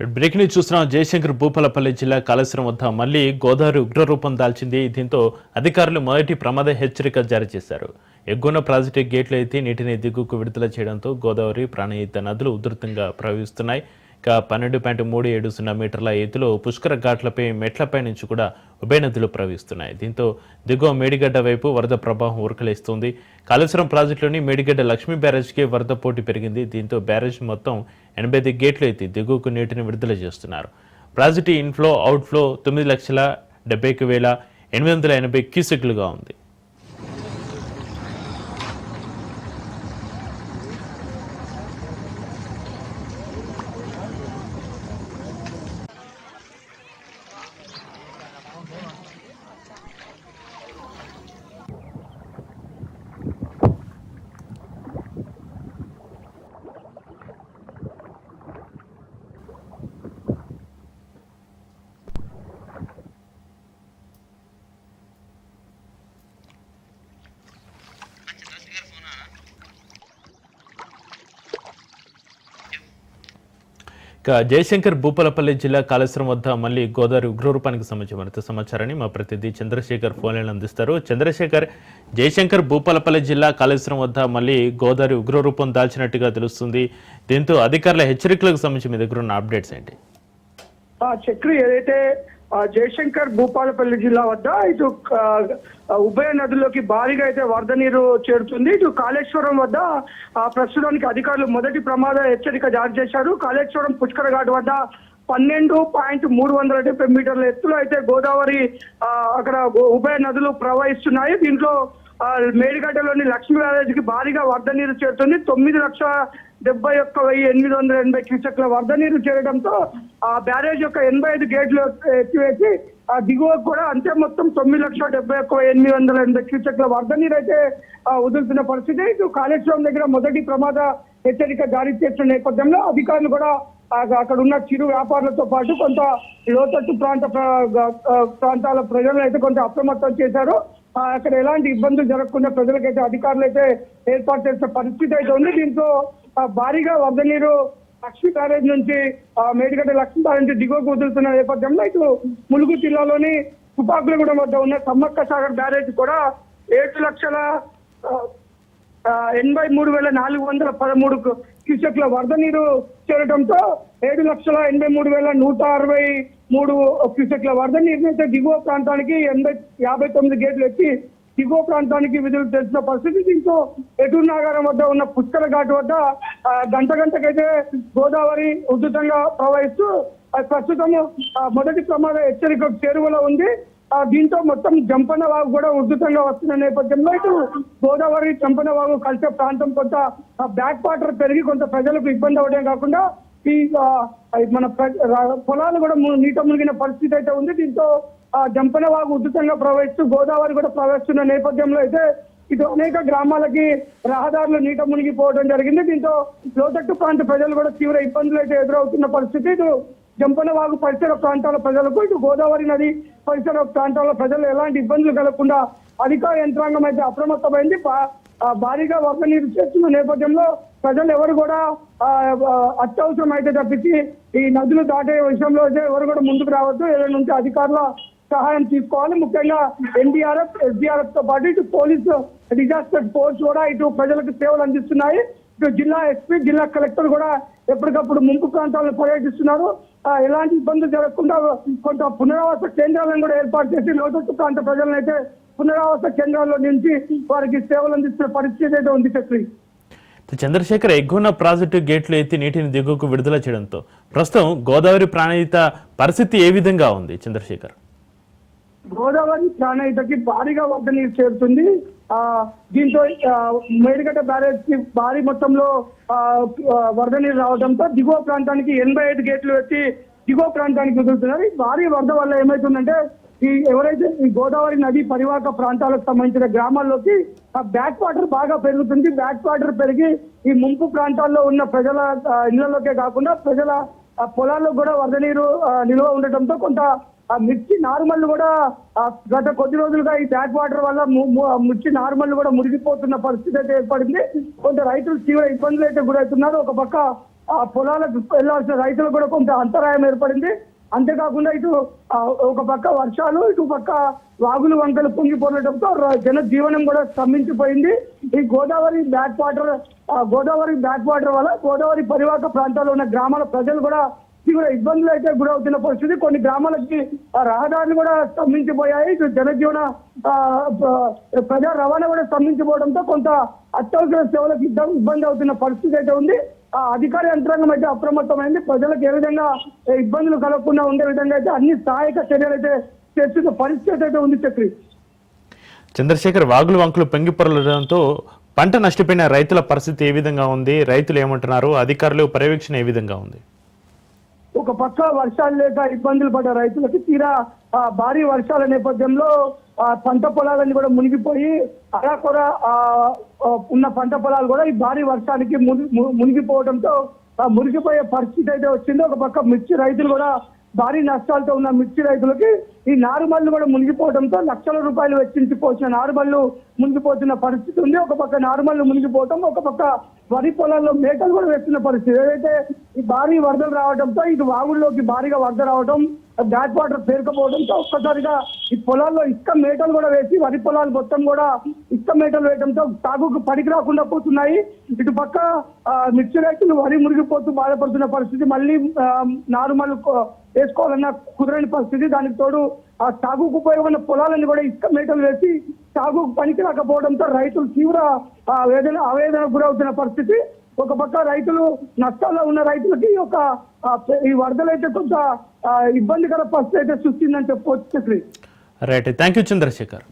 బ్రేక్ని చూస్తున్నాం జయశంకర్ భూపాలపల్లి జిల్లా కాళేశ్వరం వద్ద మళ్ళీ గోదావరి ఉగ్రరూపం దాల్చింది. దీంతో అధికారులు మొదటి ప్రమాద హెచ్చరిక జారీ చేశారు. ఎగ్గున ప్రాజెక్టు గేట్లు అయితే నీటిని దిగుకు విడుదల చేయడంతో గోదావరి ప్రాణహిత నదులు ఉధృతంగా ప్రవహిస్తున్నాయి. ఇక పన్నెండు పాయింట్ మూడు ఏడు సున్నా మీటర్ల ఎత్తులో పుష్కర ఘాట్లపై మెట్లపై నుంచి కూడా ఉభయ నదులు ప్రవహిస్తున్నాయి. దీంతో దిగువ మేడిగడ్డ వైపు వరద ప్రభావం ఉరకలేస్తుంది. కాళేశ్వరం ప్రాజెక్టులోని మేడిగడ్డ లక్ష్మీ బ్యారేజ్కి వరద పోటీ పెరిగింది. దీంతో బ్యారేజ్ మొత్తం ఎనభై ఐదు గేట్లు ఎత్తి దిగువకు నీటిని విడుదల చేస్తున్నారు. ప్రాజెక్టు ఇన్ఫ్లో అవుట్ఫ్లో తొమ్మిది లక్షల డెబ్బై వేల ఎనిమిది వందల ఎనభై క్యూసెక్లుగా ఉంది. ఇక జయశంకర్ భూపాలపల్లి జిల్లా కాళేశ్వరం వద్ద మళ్ళీ గోదావరి ఉగ్రరూపానికి సంబంధించి మరింత సమాచారాన్ని మా ప్రతినిధి చంద్రశేఖర్ ఫోన్లైన్ అందిస్తారు. చంద్రశేఖర్ జయశంకర్ భూపాలపల్లి జిల్లా కాళేశ్వరం వద్ద మళ్ళీ గోదావరి ఉగ్రరూపం దాల్చినట్టుగా తెలుస్తుంది. దీంతో అధికారుల హెచ్చరికలకు సంబంధించి మీ దగ్గర ఉన్న అప్డేట్స్ ఏంటి? చక్రి ఏదైతే జయశంకర్ భూపాలపల్లి జిల్లా వద్ద ఇటు ఉభయ నదుల్లోకి భారీగా అయితే వరద నీరు చేరుతుంది. ఇటు కాళేశ్వరం వద్ద ప్రస్తుతానికి అధికారులు మొదటి ప్రమాద హెచ్చరిక జారీ చేశారు. కాళేశ్వరం పుష్కర ఘాట్ వద్ద పన్నెండు పాయింట్ మూడు వందల డెబ్బై మీటర్ల ఎత్తులో అయితే గోదావరి అక్కడ ఉభయ నదులు ప్రవహిస్తున్నాయి. దీంట్లో మేడిగడ్డలోని లక్ష్మీ బ్యారేజ్కి భారీగా వరద నీరు చేరుతుంది. తొమ్మిది లక్షల డెబ్బై ఒక్క వెయ్యి ఎనిమిది వందల ఎనభై క్యూసెక్ల వరద నీరు చేరడంతో ఆ బ్యారేజ్ యొక్క ఎనభై ఐదు గేట్లు ఎత్తివేసి ఆ దిగువ కూడా అంతే మొత్తం తొమ్మిది లక్షల డెబ్బై ఒక్క ఎనిమిది వందల ఎనభై క్యూసెక్ల వరద నీరు అయితే వదులుతున్న పరిస్థితి. ఇటు కాళేశ్వరం దగ్గర మొదటి ప్రమాద హెచ్చరిక జారీ చేసిన నేపథ్యంలో అధికారులు కూడా అక్కడ ఉన్న చిరు వ్యాపారులతో పాటు కొంత లోతట్టు ప్రాంత ప్రాంతాల ప్రజలను అయితే కొంత అప్రమత్తం చేశారు. అక్కడ ఎలాంటి ఇబ్బందులు జరగకుండా ప్రజలకైతే అధికారులు అయితే ఏర్పాటు చేసే పరిస్థితి అయితే ఉంది. దీంతో భారీగా వరద నీరు లక్ష్మీ బ్యారేజ్ నుంచి ఆ, మేడిగడ్డ లక్ష్మీ బ్యారేజ్ నుంచి దిగువకు వదులుతున్న నేపథ్యంలో ఇటు ములుగు జిల్లాలోని తుపాకులగూడెం వద్ద ఉన్న సమ్మక్క సాగర్ బ్యారేజ్ కూడా ఏడు లక్షల ఎనభై మూడు వేల నాలుగు వందల పదమూడు క్యూసెక్ల వరద నీరు చేరడంతో ఏడు లక్షల ఎనభై మూడు వేల నూట అరవై మూడు క్యూసెక్ల వరద. నీరుని దిగువ ప్రాంతానికి ఎనభై యాభై తొమ్మిది గేట్లు ఎత్తి దిగువ ప్రాంతానికి విధులు తెలిసిన పరిస్థితి. దీంతో ఎటూరు నాగారం వద్ద ఉన్న పుష్కర ఘాట్ వద్ద గంట గంటకైతే గోదావరి ఉధృతంగా ప్రవహిస్తూ ప్రస్తుతం ఆ, మొదటి ప్రమాద హెచ్చరిక చేరువలో ఉంది. ఆ, దీంతో మొత్తం జంపన వాగు కూడా ఉధృతంగా వస్తున్న నేపథ్యంలో ఇటు గోదావరి జంపన వాగు కలిసే ప్రాంతం కొంత బ్యాక్ వాటర్ పెరిగి కొంత ప్రజలకు ఇబ్బంది అవడం కాకుండా ఈ మన ప్ర- పొలాలు కూడా ము- నీట మునిగిన పరిస్థితి అయితే ఉంది. దీంతో జంపనవాగు ఉధృతంగా ప్రవహిస్తూ గోదావరి కూడా ప్రవహిస్తున్న నేపథ్యంలో అయితే ఇటు అనేక గ్రామాలకి రహదారులు నీట మునిగిపోవడం జరిగింది. దీంతో లోతట్టు ప్రాంత ప్రజలు కూడా తీవ్ర ఇబ్బందులు అయితే ఎదురవుతున్న పరిస్థితి. ఇటు జంపనవాగు పరిసర ప్రాంతాల ప్రజలకు ఇటు గోదావరి నది పరిసర ప్రాంతాల ప్రజలు ఎలాంటి ఇబ్బందులు కలగకుండా అధికార యంత్రాంగం అయితే అప్రమత్తమైంది. భారీగా వరద నీరు చేస్తున్న నేపథ్యంలో ప్రజలు ఎవరు కూడా అత్యవసరం అయితే తప్పించి ఈ నదులు దాటే విషయంలో అయితే ఎవరు కూడా ముందుకు రావద్దు. ఏదైనా ఉంటే అధికారుల సహాయం తీసుకోవాలి. ముఖ్యంగా ఎన్డీఆర్ఎఫ్ ఎస్డీఆర్ఎఫ్తో పాటు ఇటు పోలీసు డిజాస్టర్ ఫోర్స్ కూడా ఇటు ప్రజలకు సేవలు అందిస్తున్నాయి. ఇటు జిల్లా ఎస్పీ జిల్లా కలెక్టర్ కూడా ఎప్పటికప్పుడు ముంపు ప్రాంతాలను పర్యటిస్తున్నారు. ఎలాంటి ఇబ్బందులు జరగకుండా కొంత పునరావాస కేంద్రాలను కూడా ఏర్పాటు చేసి లోతట్టు ప్రాంత ప్రజలను అయితే పునరావాస కేంద్రాల్లో నుంచి వారికి సేవలు అందిస్తున్న పరిస్థితి అయితే ఉంది చక్రి చంద్రశేఖర్ ఎగ్గున్న ప్రాజెక్టు గేట్లు ఎత్తి నీటిని దిగువకు విడుదల చేయడంతో ప్రస్తుతం గోదావరి ప్రాణహిత పరిస్థితి ఏ విధంగా ఉంది చంద్రశేఖర్? గోదావరి ప్రాణహితకి భారీగా వరద నీరు చేరుతుంది. ఆ దీంతో మేడిగడ్డ బ్యారేజ్కి భారీ మొత్తంలో వరద నీరు రావడంతో దిగువ ప్రాంతానికి ఎనభై ఐదు గేట్లు ఎత్తి దిగువ ప్రాంతానికి వదులుతున్నారు. భారీ వరద వల్ల ఏమవుతుందంటే ఈ ఎవరైతే ఈ గోదావరి నది పరివాహక ప్రాంతాలకు సంబంధించిన గ్రామాల్లోకి ఆ బ్యాక్ వాటర్ బాగా పెరుగుతుంది. బ్యాక్ వాటర్ పెరిగి ఈ ముంపు ప్రాంతాల్లో ఉన్న ప్రజల ఇళ్ళలోకే కాకుండా ప్రజల ఆ పొలాల్లో కూడా వరద నీరు నిల్వ ఉండటంతో కొంత ఆ మిర్చి నార్మల్ కూడా గత కొద్ది రోజులుగా ఈ బ్యాక్ వాటర్ వల్ల మిర్చి నార్మల్ కూడా మురిగిపోతున్న పరిస్థితి అయితే ఏర్పడింది. కొంత రైతులు తీవ్ర ఇబ్బందులు అయితే గురవుతున్నారు. ఒక పక్క ఆ పొలాలకు వెళ్ళాల్సిన రైతులకు కూడా కొంత అంతరాయం ఏర్పడింది. అంతేకాకుండా ఇటు ఒక పక్క వర్షాలు ఇటు పక్క వాగులు వంకలు పొంగి జన జీవనం కూడా స్తంభించిపోయింది. ఈ Godavari back water Godavari back water వల్ల గోదావరి పరివాహక ప్రాంతాల్లో ఉన్న గ్రామాల ప్రజలు కూడా తీవ్ర ఇబ్బందులు అయితే గురవుతున్న పరిస్థితి. కొన్ని గ్రామాలకి రహదారులు కూడా స్తంభించిపోయాయి. ఇటు జనజీవన ప్రజా రవాణా కూడా స్తంభించిపోవడంతో కొంత అత్యవసర సేవలకు ఇబ్బంది ఇబ్బంది అవుతున్న పరిస్థితి అయితే ఉంది. అధికార యంత్రాంగం అయితే అప్రమత్తమైంది. ప్రజలకు ఏ విధంగా ఇబ్బందులు కలగకుండా ఉండే విధంగా అయితే అన్ని సహాయక చర్యలు అయితే చేస్తున్న పరిస్థితి అయితే ఉంది చక్రి. చంద్రశేఖర్ వాగులు వంకులు పొంగి పొరలడంతో పంట నష్టపోయిన రైతుల పరిస్థితి ఏ విధంగా ఉంది? రైతులు ఏమంటున్నారు? అధికారులు పర్యవేక్షణ ఏ విధంగా ఉంది? ఒక పక్క వర్షాలు లేక ఇబ్బందులు పడ్డ రైతులకి తీరా ఆ, భారీ వర్షాల నేపథ్యంలో ఆ, పంట పొలాలన్నీ కూడా మునిగిపోయి అలా కూడా ఆ, ఉన్న పంట పొలాలు కూడా ఈ భారీ వర్షానికి ముని- మునిగిపోవడంతో ఆ, మునిగిపోయే పరిస్థితి అయితే వచ్చింది. ఒక పక్క మిర్చి రైతులు కూడా భారీ నష్టాలతో ఉన్న మిర్చి రైతులకి ఈ నారుమల్లు కూడా మునిగిపోవడంతో లక్షల రూపాయలు వెచ్చించి పోసిన నారుమల్లు మునిగిపోతున్న పరిస్థితి ఉంది. ఒక పక్క నారుమల్లు మునిగిపోవటం ఒక పక్క వరి పొలాల్లో మేకలు కూడా వేస్తున్న పరిస్థితి. ఏదైతే ఈ భారీ వరదలు రావడంతో ఇటు వాగుల్లోకి భారీగా వరద రావడం బ్యాక్ వాటర్ పేరుకపోవడంతో ఒక్కసారిగా ఈ పొలాల్లో ఇసుక మేటలు కూడా వేసి వరి పొలాలు మొత్తం కూడా ఇసుక మేటలు వేయడంతో సాగుకు పనికి రాకుండా పోతున్నాయి. ఇటు పక్క మిర్చి రైతులు వరి మురిగిపోతూ బాధపడుతున్న పరిస్థితి మళ్ళీ నారుమల్ వేసుకోవాలన్న కుదరని పరిస్థితి దానికి తోడు ఆ సాగుకు ఉపయోగమైన పొలాలన్నీ కూడా ఇసుక మేటలు వేసి సాగుకు పనికి రాకపోవడంతో రైతులు తీవ్ర ఆ, వేదన ఆవేదన గురవుతున్న పరిస్థితి. ఒక పక్క రైతులు నష్టాల్లో ఉన్న రైతులకి ఒక ఈ వరదలు అయితే కొంత ఇబ్బందికర పరిస్థితి అయితే సృష్టిందని చెప్పుకోవచ్చు రైట్. Thank you Chandrasekhar